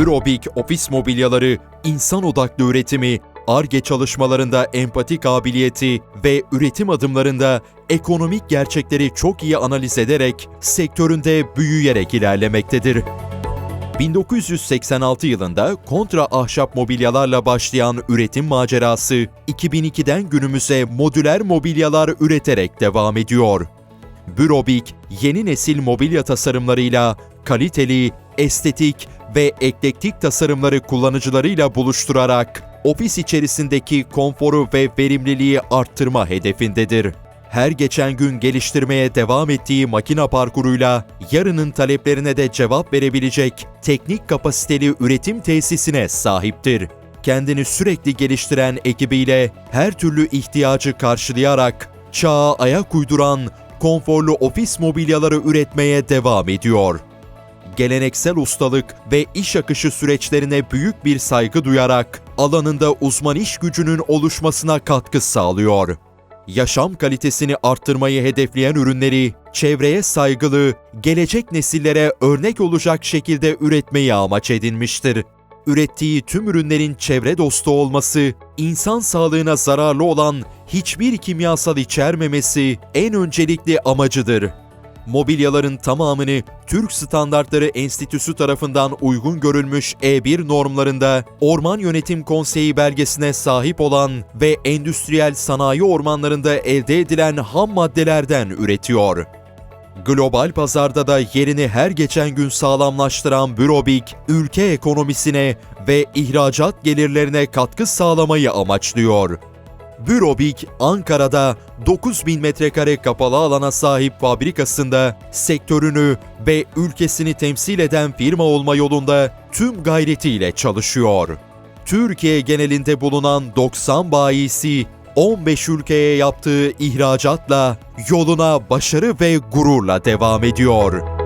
Bürobik ofis mobilyaları, insan odaklı üretimi, ARGE çalışmalarında empati kabiliyeti ve üretim adımlarında ekonomik gerçekleri çok iyi analiz ederek sektöründe büyüyerek ilerlemektedir. 1986 yılında kontra ahşap mobilyalarla başlayan üretim macerası 2002'den günümüze modüler mobilyalar üreterek devam ediyor. Bürobik, yeni nesil mobilya tasarımlarıyla kaliteli, estetik ve eklektik tasarımları kullanıcılarıyla buluşturarak ofis içerisindeki konforu ve verimliliği arttırma hedefindedir. Her geçen gün geliştirmeye devam ettiği makina parkuruyla yarının taleplerine de cevap verebilecek teknik kapasiteli üretim tesisine sahiptir. Kendini sürekli geliştiren ekibiyle her türlü ihtiyacı karşılayarak çağa ayak uyduran konforlu ofis mobilyaları üretmeye devam ediyor. Geleneksel ustalık ve iş akışı süreçlerine büyük bir saygı duyarak alanında uzman iş gücünün oluşmasına katkı sağlıyor. Yaşam kalitesini arttırmayı hedefleyen ürünleri çevreye saygılı, gelecek nesillere örnek olacak şekilde üretmeyi amaç edinmiştir. Ürettiği tüm ürünlerin çevre dostu olması, insan sağlığına zararlı olan hiçbir kimyasal içermemesi en öncelikli amacıdır. Mobilyaların tamamını Türk Standartları Enstitüsü tarafından uygun görülmüş E1 normlarında Orman Yönetim Konseyi belgesine sahip olan ve endüstriyel sanayi ormanlarında elde edilen ham maddelerden üretiyor. Global pazarda da yerini her geçen gün sağlamlaştıran Bürobik, ülke ekonomisine ve ihracat gelirlerine katkı sağlamayı amaçlıyor. Bürobik, Ankara'da 9000 metrekare kapalı alana sahip fabrikasında sektörünü ve ülkesini temsil eden firma olma yolunda tüm gayretiyle çalışıyor. Türkiye genelinde bulunan 90 bayisi 15 ülkeye yaptığı ihracatla yoluna başarı ve gururla devam ediyor.